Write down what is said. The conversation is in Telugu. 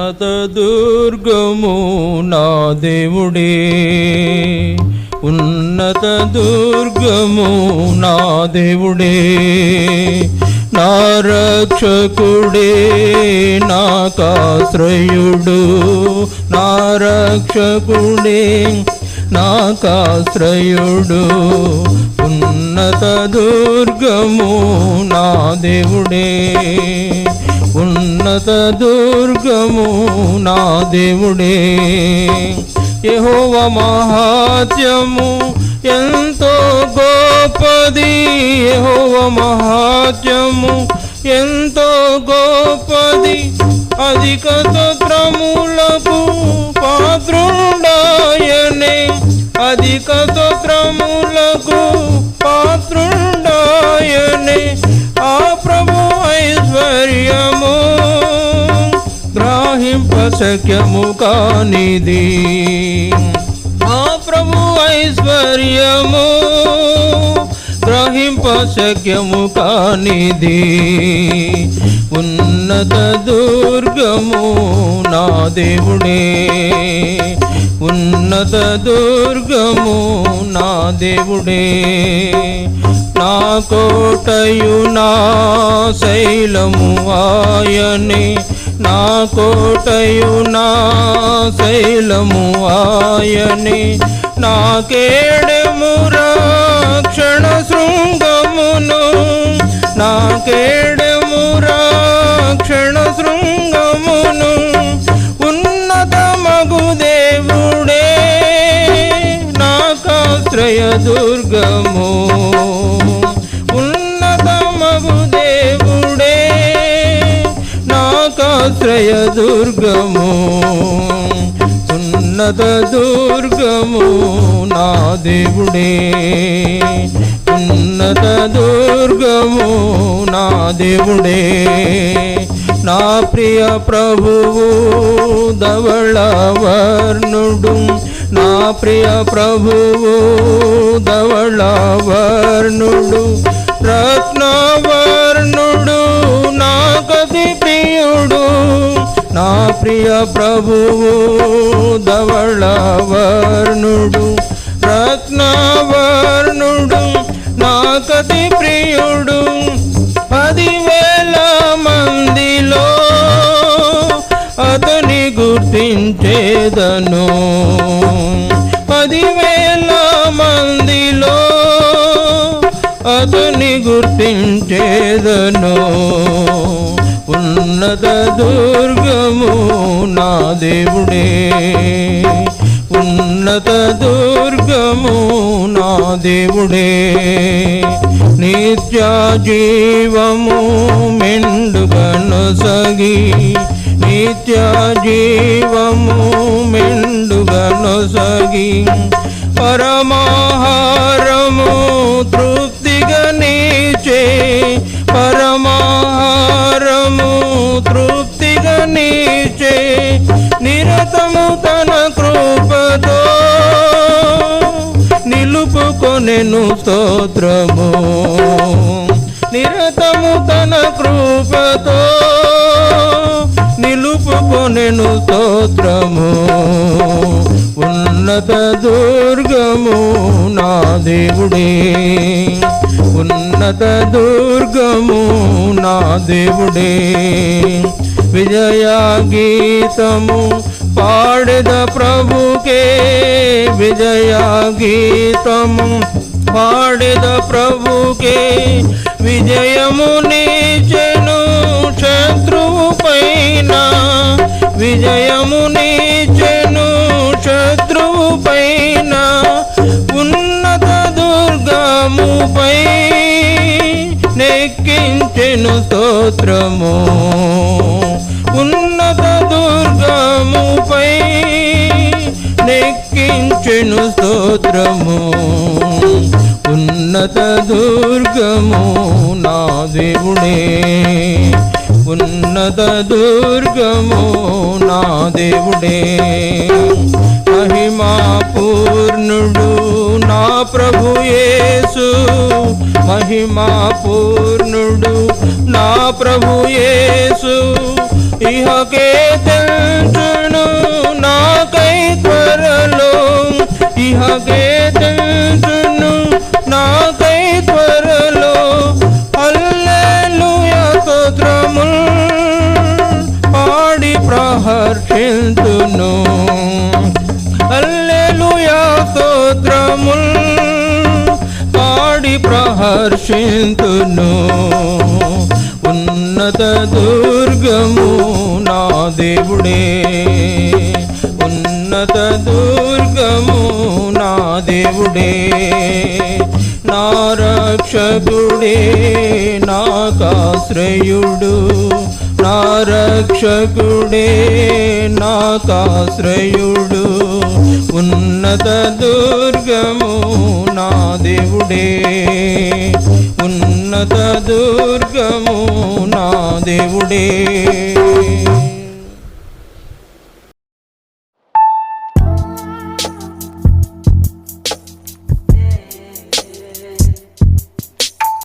ఉన్నత దుర్గము నా దేవుడే. ఉన్నత దుర్గము నా దేవుడే. నా రక్షకుడే నాకాశ్రయుడు నా రక్షకుడే నాకాశ్రయుడు ఉన్నత దుర్గము నా దేవుడే. ఉన్నత దుర్గము నా దేవుడే. యెహోవ మహాత్యము ఎంతో గోపది యెహోవ మహాత్యము ఎంతో గోపది అధిక స్తోత్రములకు పాత్రుండాయనే. అధిక గ్రాహింప శక్యము కానిది. ఆ ప్రభు ఐశ్వర్యము గ్రహింప శక్యము కానిది. ఉన్నత దుర్గము నా దేవుడే. ఉన్నత దుర్గము నా దేవుడే. నా కోటయు నా శైలము ఆయనే. నా కోటయు నా శైలము ఆయనే. నా కేడము రక్షణ శృంగమును. నా కేడము రక్షణ శృంగమును. ఉన్నతమగు దేవుడే నాకాశ్రయ దుర్గము. నాకాశ్రయ దుర్గము ఉన్నత దుర్గము నా దేవుడే. ఉన్నత దుర్గము నా దేవుడే. నా ప్రియ ప్రభువు ధవళవర్ణుడు నా ప్రియ ప్రభువు ధవళవర్ణుడు రత్న ప్రియ ప్రభువు ధవళవర్ణుడు రత్నవర్ణుడు నాకతి ప్రియుడు పదివేల మందిలో అతని గుర్తించేదను. పదివేల మందిలో అతని గుర్తించేదను. ఉన్నత దుర్గము నా దేవుడే ఉన్నత దుర్గము నా దేవుడే నిత్య జీవము నేను స్తోత్రము. నిరతము తన కృపతో నిలుపుకొనెను స్తోత్రము. ఉన్నత దుర్గము నా దేవుడే. ఉన్నత దుర్గము నా దేవుడే. విజయ గీతము పాడద ప్రభుకే. విజయ గీతము పాడెద ప్రభుకే విజయము నీచెను శత్రువు పైన. విజయము నీచెను శత్రువు పైన. ఉన్నత దుర్గముపై నెక్కించెను స్తోత్రము. వేణు స్తోత్రము ఉన్నత దుర్గము నా దేవుడే. ఉన్నత దుర్గము నా దేవుడే. మహిమా పూర్ణుడు నా ప్రభుయేసు మహిమా పూర్ణుడు నా ప్రభుయేసు యేసు. పాడి ప్రహర్షింతును. ఉన్నత దుర్గము నా దేవుడే. ఉన్నత దుర్గము నా దేవుడే. నా రక్షకుడే నాకాశ్రయుడు. నా రక్షకుడే నాకాశ్రయుడు ఉన్నత దుర్గము నా దేవుడే ఉన్నత దుర్గము నా దేవుడే